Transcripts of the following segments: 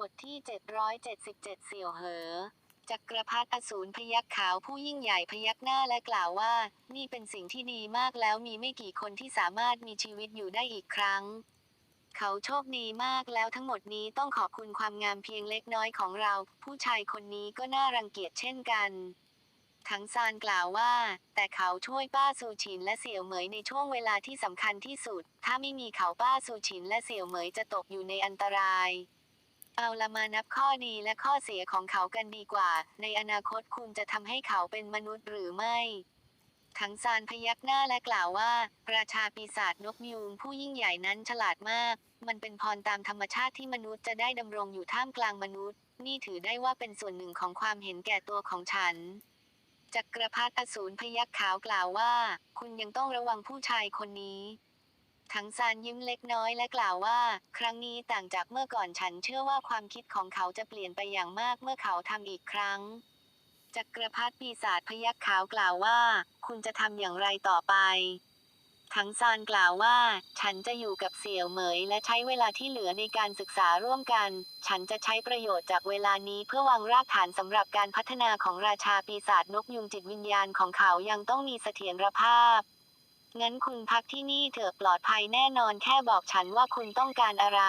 บทที่ 777 เสี่ยวเหอ จักรพรรดิอสูรพยักขาวผู้ยิ่งใหญ่พยักหน้าและกล่าวว่า นี่เป็นสิ่งที่ดีมากแล้วมีไม่กี่คนที่สามารถมีชีวิตอยู่ได้อีกครั้ง เขาโชคดีมากแล้วทั้งหมดนี้ต้องขอบคุณความงามเพียงเล็กน้อยของเรา ผู้ชายคนนี้ก็น่ารังเกียจเช่นกันทั้งซานกล่าวว่า แต่เขาช่วยป้าซูชินและเสี่ยวเหมยในช่วงเวลาที่สำคัญที่สุด ถ้าไม่มีเขาป้าซูชินและเสี่ยวเหมยจะตกอยู่ในอันตราย เอาละมานับข้อดีและข้อเสียของเขากันดีกว่า ในอนาคตคุณจะทำให้เขาเป็นมนุษย์หรือไม่ทั้งซานพยักหน้าและกล่าวว่า ราชาปีศาจนกยูงผู้ยิ่งใหญ่นั้นฉลาดมาก มันเป็นพรตามธรรมชาติที่มนุษย์จะได้ดำรงอยู่ท่ามกลางมนุษย์ นี่ถือได้ว่าเป็นส่วนหนึ่งของความเห็นแก่ตัวของฉันจักรพรรดิอสูรพยักขาวกล่าวว่า คุณยังต้องระวังผู้ชายคนนี้ ทั้งซานยิ้มเล็กน้อยและกล่าวว่า ครั้งนี้ต่างจากเมื่อก่อนฉันเชื่อว่าความคิดของเขาจะเปลี่ยนไปอย่างมากเมื่อเขาทำอีกครั้งจักรพรรดิปีศาจพยักขาวกล่าวว่า คุณจะทำอย่างไรต่อไป ทั้งซานกล่าวว่า ฉันจะอยู่กับเสี่ยวเหมย และใช้เวลาที่เหลือในการศึกษาร่วมกัน ฉันจะใช้ประโยชน์จากเวลานี้เพื่อวางรากฐานสำหรับการพัฒนาของราชาปีศาจนกยุงจิตวิญญาณของเขายังต้องมีเสถียรภาพ งั้นคุณพักที่นี่เถอะปลอดภัยแน่นอนแค่บอกฉันว่าคุณต้องการอะไร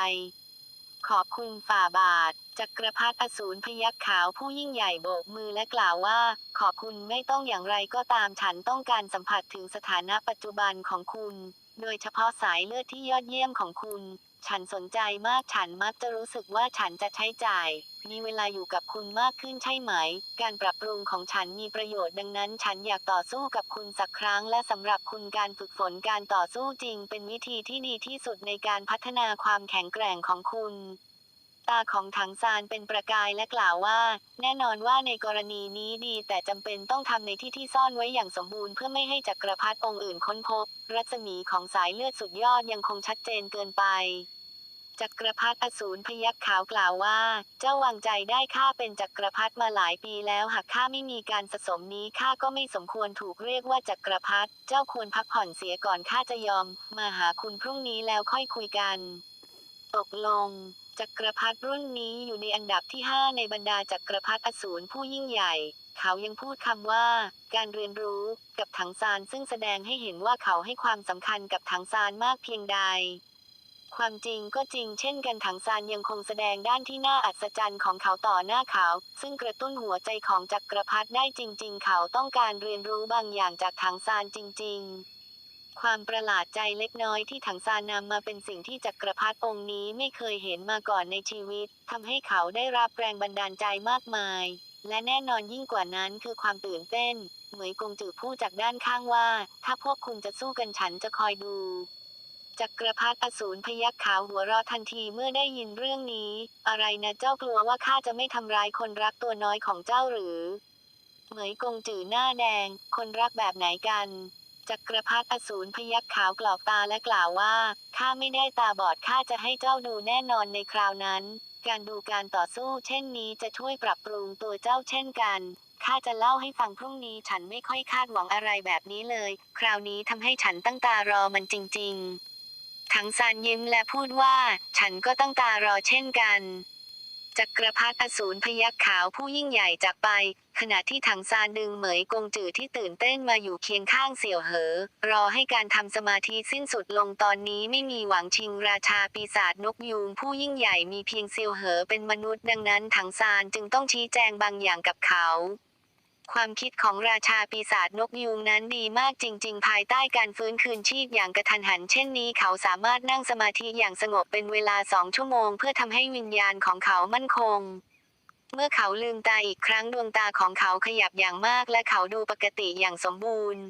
ขอบคุณฝ่าบาท จักรพรรดิอสูรพยักขาวผู้ยิ่งใหญ่โบกมือและกล่าวว่า ขอบคุณไม่ต้องอย่างไรก็ตามฉันต้องการสัมผัสถึงสถานะปัจจุบันของคุณ โดยเฉพาะสายเลือดที่ยอดเยี่ยมของคุณ ฉันสนใจมากฉันมักจะรู้สึกว่าฉันจะใช้จ่าย มีเวลาอยู่กับคุณมากขึ้นใช่ไหม การปรับปรุงของฉันมีประโยชน์ดังนั้น ฉันอยากต่อสู้กับคุณสักครั้ง และสำหรับคุณการฝึกฝนการต่อสู้จริง เป็นวิธีที่ดีที่สุดในการพัฒนาความแข็งแกร่งของคุณตาของถังซานเป็นประกายและกล่าวว่า แน่นอนว่าในกรณีนี้ดีแต่จำเป็นต้องทำในที่ที่ซ่อนไว้อย่างสมบูรณ์เพื่อไม่ให้จักรพรรดิองค์อื่นค้นพบ รัศมีของสายเลือดสุดยอดยังคงชัดเจนเกินไป จักรพรรดิอสูรพยักขาวกล่าวว่า เจ้าวางใจได้ข้าเป็นจักรพรรดิมาหลายปีแล้วหากข้าไม่มีการสะสมนี้ข้าก็ไม่สมควรถูกเรียกว่าจักรพรรดิเจ้าควรพักผ่อนเสียก่อนข้าจะยอม มาหาคุณพรุ่งนี้แล้วค่อยคุยกัน ตกลง จักรพรรดิรุ่นนี้อยู่ในอันดับที่ 5 ในบรรดาจักรพรรดิอสูรผู้ยิ่งใหญ่ เขายังพูดคำว่าการเรียนรู้กับถังซานซึ่งแสดงให้เห็นว่าเขาให้ความสำคัญกับถังซานมากเพียงใด ความจริงก็จริงเช่นกันถังซานยังคงแสดงด้านที่น่าอัศจรรย์ของเขาต่อหน้าเขา ซึ่งกระตุ้นหัวใจของจักรพรรดิได้จริง ๆ เขาต้องการเรียนรู้บางอย่างจากถังซานจริง ๆความประหลาดใจเล็กน้อยที่ถังซานนำมาเป็นสิ่งที่จักรพรรดิองค์นี้ไม่เคยเห็นมาก่อนในชีวิตทำให้เขาได้รับแรงบันดาลใจมากมาย และแน่นอนยิ่งกว่านั้นคือความตื่นเต้น เหมยกงจือพูดจากด้านข้างว่า ถ้าพวกคุณจะสู้กันฉันจะคอยดู จักรพรรดิอสูรพยักขาวหัวเราะทันทีเมื่อได้ยินเรื่องนี้ อะไรนะเจ้ากลัวว่าข้าจะไม่ทำร้ายคนรักตัวน้อยของเจ้าหรือ เหมยกงจือหน้าแดง คนรักแบบไหนกันจักรพรรดิอสูรพยักขาวกรอกตาและกล่าวว่าข้าไม่ได้ตาบอดข้าจะให้เจ้าดูแน่นอนในคราวนั้น การดูการต่อสู้เช่นนี้จะช่วยปรับปรุงตัวเจ้าเช่นกันข้าจะเล่าให้ฟังพรุ่งนี้ฉันไม่ค่อยคาดหวังอะไรแบบนี้เลย คราวนี้ทำให้ฉันตั้งตารอมันจริง ๆ ทั้งซานยิ้มและพูดว่า ฉันก็ตั้งตารอเช่นกันจักรพรรดิอสูรพยักขาวผู้ยิ่งใหญ่จากไป ขณะที่ถังซานดึงเหมยกงจือที่ตื่นเต้นมาอยู่เคียงข้างเสี่ยวเหอ รอให้การทำสมาธิสิ้นสุดลงตอนนี้ไม่มีหวังชิงราชาปีศาจนกยูงผู้ยิ่งใหญ่มีเพียงเสี่ยวเหอเป็นมนุษย์ดังนั้นถังซานจึงต้องชี้แจงบางอย่างกับเขา ความคิดของราชาปีศาจนกยูงนั้นดีมากจริง ๆ ภายใต้การฟื้นคืนชีพอย่างกระทันหัน เช่นนี้เขาสามารถนั่งสมาธิอย่างสงบเป็นเวลาสองชั่วโมง เพื่อทำให้วิญญาณของเขามั่นคง เมื่อเขาลืมตาอีกครั้งดวงตาของเขาขยับอย่างมากและเขาดูปกติอย่างสมบูรณ์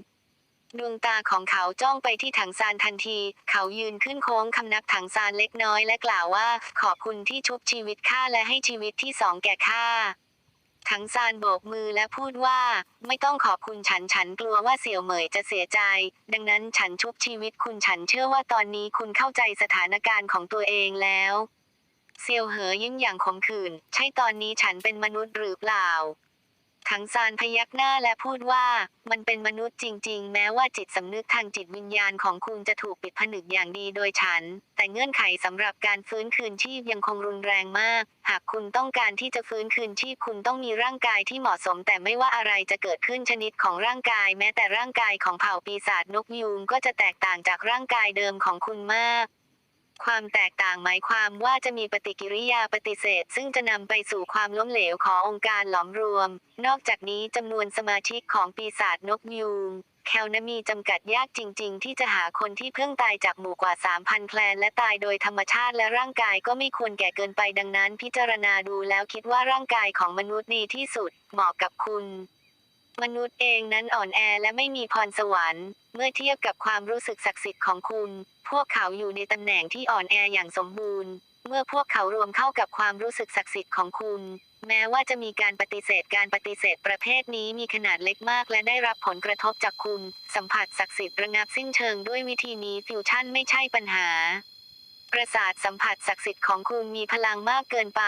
ดวงตาของเขาจ้องไปที่ถังซานทันที เขายืนขึ้นโค้งคำนับถังซานเล็กน้อยและกล่าวว่า ขอบคุณที่ชุบชีวิตข้าและให้ชีวิตที่สองแก่ข้า ถังซานโบกมือและพูดว่า ไม่ต้องขอบคุณฉันฉันกลัวว่าเสี่ยวเหมยจะเสียใจ ดังนั้นฉันชุบชีวิตคุณฉันเชื่อว่าตอนนี้คุณเข้าใจสถานการณ์ของตัวเองแล้วเซียวเหอยิ้มอย่างขมขื่นใช่ตอนนี้ฉันเป็นมนุษย์หรือเปล่า ถังซานพยักหน้าและพูดว่ามันเป็นมนุษย์จริง ๆ แม้ว่าจิตสำนึกทางจิตวิญญาณของคุณจะถูกปิดผนึกอย่างดีโดยฉัน แต่เงื่อนไขสำหรับการฟื้นคืนชีพยังคงรุนแรงมาก หากคุณต้องการที่จะฟื้นคืนชีพคุณต้องมีร่างกายที่เหมาะสม แต่ไม่ว่าอะไรจะเกิดขึ้นชนิดของร่างกาย แม้แต่ร่างกายของเผ่าปีศาจนกยูงก็จะแตกต่างจากร่างกายเดิมของคุณมาก ความแตกต่างหมายความว่าจะมีปฏิกิริยาปฏิเสธ ซึ่งจะนำไปสู่ความล้มเหลวขององค์การหลอมรวม นอกจากนี้จำนวนสมาชิกของปีศาจนกยูงแคลนมีจำกัดยากจริง ๆ ที่จะหาคนที่เพิ่งตายจากหมู่กว่า 3,000 แคลนและตายโดยธรรมชาติและร่างกายก็ไม่ควรแก่เกินไปดังนั้น พิจารณาดูแล้วคิดว่าร่างกายของมนุษย์ดีที่สุด เหมาะกับคุณ มนุษย์เองนั้นอ่อนแอและไม่มีพรสวรรค์ เมื่อเทียบกับความรู้สึกศักดิ์สิทธิ์ของคุณ พวกเขาอยู่ในตำแหน่งที่อ่อนแออย่างสมบูรณ์ เมื่อพวกเขารวมเข้ากับความรู้สึกศักดิ์สิทธิ์ของคุณ แม้ว่าจะมีการปฏิเสธการปฏิเสธประเภทนี้มีขนาดเล็กมากและได้รับผลกระทบจากคุณ สัมผัสศักดิ์สิทธิ์ระงับสิ้นเชิงด้วยวิธีนี้ฟิวชั่นไม่ใช่ปัญหา ประสาทสัมผัสศักดิ์สิทธิ์ของคุณมีพลังมากเกินไป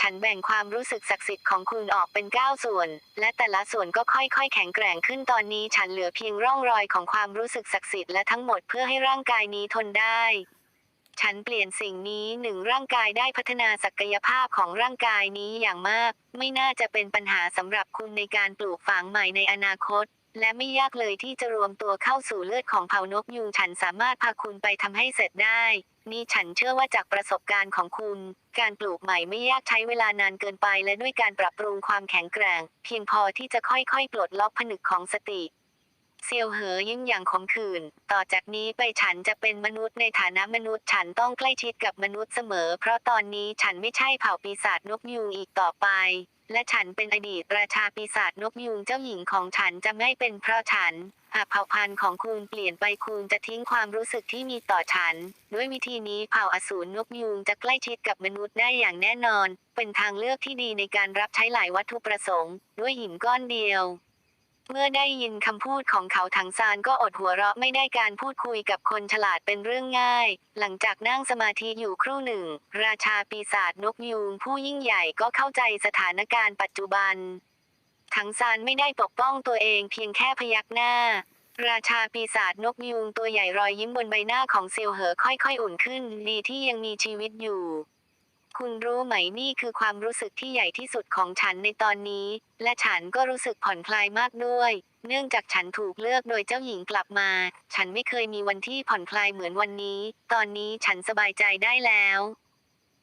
ฉันแบ่งความรู้สึกศักดิ์สิทธิ์ของคุณออกเป็น 9 ส่วน และแต่ละส่วนก็ค่อยๆ แข็งแกร่งขึ้นตอนนี้ฉันเหลือเพียงร่องรอยของความรู้สึกศักดิ์สิทธิ์และทั้งหมดเพื่อให้ร่างกายนี้ทนได้ ฉันเปลี่ยนสิ่งนี้หนึ่งร่างกายได้พัฒนาศักยภาพของร่างกายนี้อย่างมาก ไม่น่าจะเป็นปัญหาสำหรับคุณในการปลูกฝังใหม่ในอนาคต และไม่ยากเลยที่จะรวมตัวเข้าสู่เลือดของเผ่านกยุงฉันสามารถพาคุณไปทำให้เสร็จได้ นี่ฉันเชื่อว่าจากประสบการณ์ของคุณ การปลูกใหม่ไม่ยากใช้เวลานานเกินไป และด้วยการปรับปรุงความแข็งแกร่ง เพียงพอที่จะค่อยๆ ปลดล็อกผนึกของสติเซียวเหอยิ้มอย่างขมขื่น ต่อจากนี้ไปฉันจะเป็นมนุษย์ในฐานะมนุษย์ ฉันต้องใกล้ชิดกับมนุษย์เสมอ เพราะตอนนี้ฉันไม่ใช่เผ่าปีศาจนกยูงอีกต่อไป และฉันเป็นอดีตราชาปีศาจนกยูงเจ้าหญิงของฉันจะไม่เป็นเพราะฉันหากเผ่าพันธุ์ของคุณเปลี่ยนไปคุณจะทิ้งความรู้สึกที่มีต่อฉัน ด้วยวิธีนี้เผ่าอสูรนกยูงจะใกล้ชิดกับมนุษย์ได้อย่างแน่นอน เป็นทางเลือกที่ดีในการรับใช้หลายวัตถุประสงค์ ด้วยหินก้อนเดียว เมื่อได้ยินคำพูดของเขาถังซานก็อดหัวเราะไม่ได้การพูดคุยกับคนฉลาดเป็นเรื่องง่าย หลังจากนั่งสมาธิอยู่ครู่หนึ่ง ราชาปีศาจนกยูงผู้ยิ่งใหญ่ก็เข้าใจสถานการณ์ปัจจุบัน ถังซานไม่ได้ปกป้องตัวเองเพียงแค่พยักหน้า ราชาปีศาจนกยูงตัวใหญ่รอยยิ้มบนใบหน้าของเซียวเหอค่อยๆ อุ่นขึ้น ดีที่ยังมีชีวิตอยู่ คุณรู้ไหมนี่คือความรู้สึกที่ใหญ่ที่สุดของฉันในตอนนี้ และฉันก็รู้สึกผ่อนคลายมากด้วย เนื่องจากฉันถูกเลือกโดยเจ้าหญิงกลับมา ฉันไม่เคยมีวันที่ผ่อนคลายเหมือนวันนี้ ตอนนี้ฉันสบายใจได้แล้ว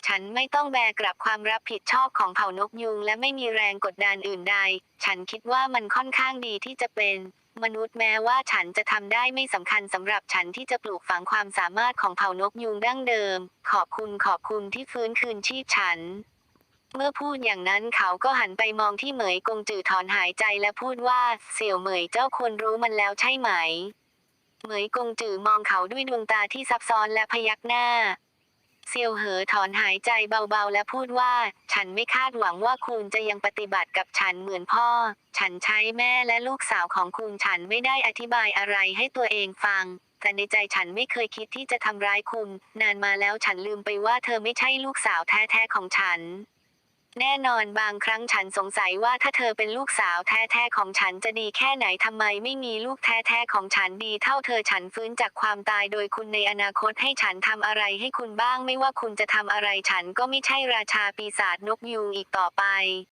ฉันไม่ต้องแบกรับความรับผิดชอบของเผ่านกยุง และไม่มีแรงกดดันอื่นใด ฉันคิดว่ามันค่อนข้างดีที่จะเป็น มนุษย์แม้ว่าฉันจะทำได้ไม่สำคัญสำหรับฉันที่จะปลูกฝังความสามารถของเผ่านกยุงดั้งเดิม ขอบคุณขอบคุณที่ฟื้นคืนชีพฉัน เมื่อพูดอย่างนั้นเขาก็หันไปมองที่เหมยกงจือถอนหายใจและพูดว่า เสี่ยวเหมยเจ้าควรรู้มันแล้วใช่ไหม เหมยกงจือมองเขาด้วยดวงตาที่ซับซ้อนและพยักหน้า เซียวเหอถอนหายใจเบาๆ และพูดว่า ฉันไม่คาดหวังว่าคุณจะยังปฏิบัติกับฉันเหมือนพ่อ ฉันใช้แม่และลูกสาวของคุณฉันไม่ได้อธิบายอะไรให้ตัวเองฟัง แต่ในใจฉันไม่เคยคิดที่จะทำร้ายคุณ นานมาแล้วฉันลืมไปว่าเธอไม่ใช่ลูกสาวแท้ๆของฉัน แน่นอนบางครั้งฉันสงสัยว่าถ้าเธอเป็นลูกสาวแท้ๆของฉันจะดีแค่ไหนทำไมไม่มีลูกแท้ๆของฉันดีเท่าเธอฉันฟื้นจากความตายโดยคุณในอนาคตให้ฉันทำอะไรให้คุณบ้างไม่ว่าคุณจะทำอะไรฉันก็ไม่ใช่ราชาปีศาจนกยูงอีกต่อไป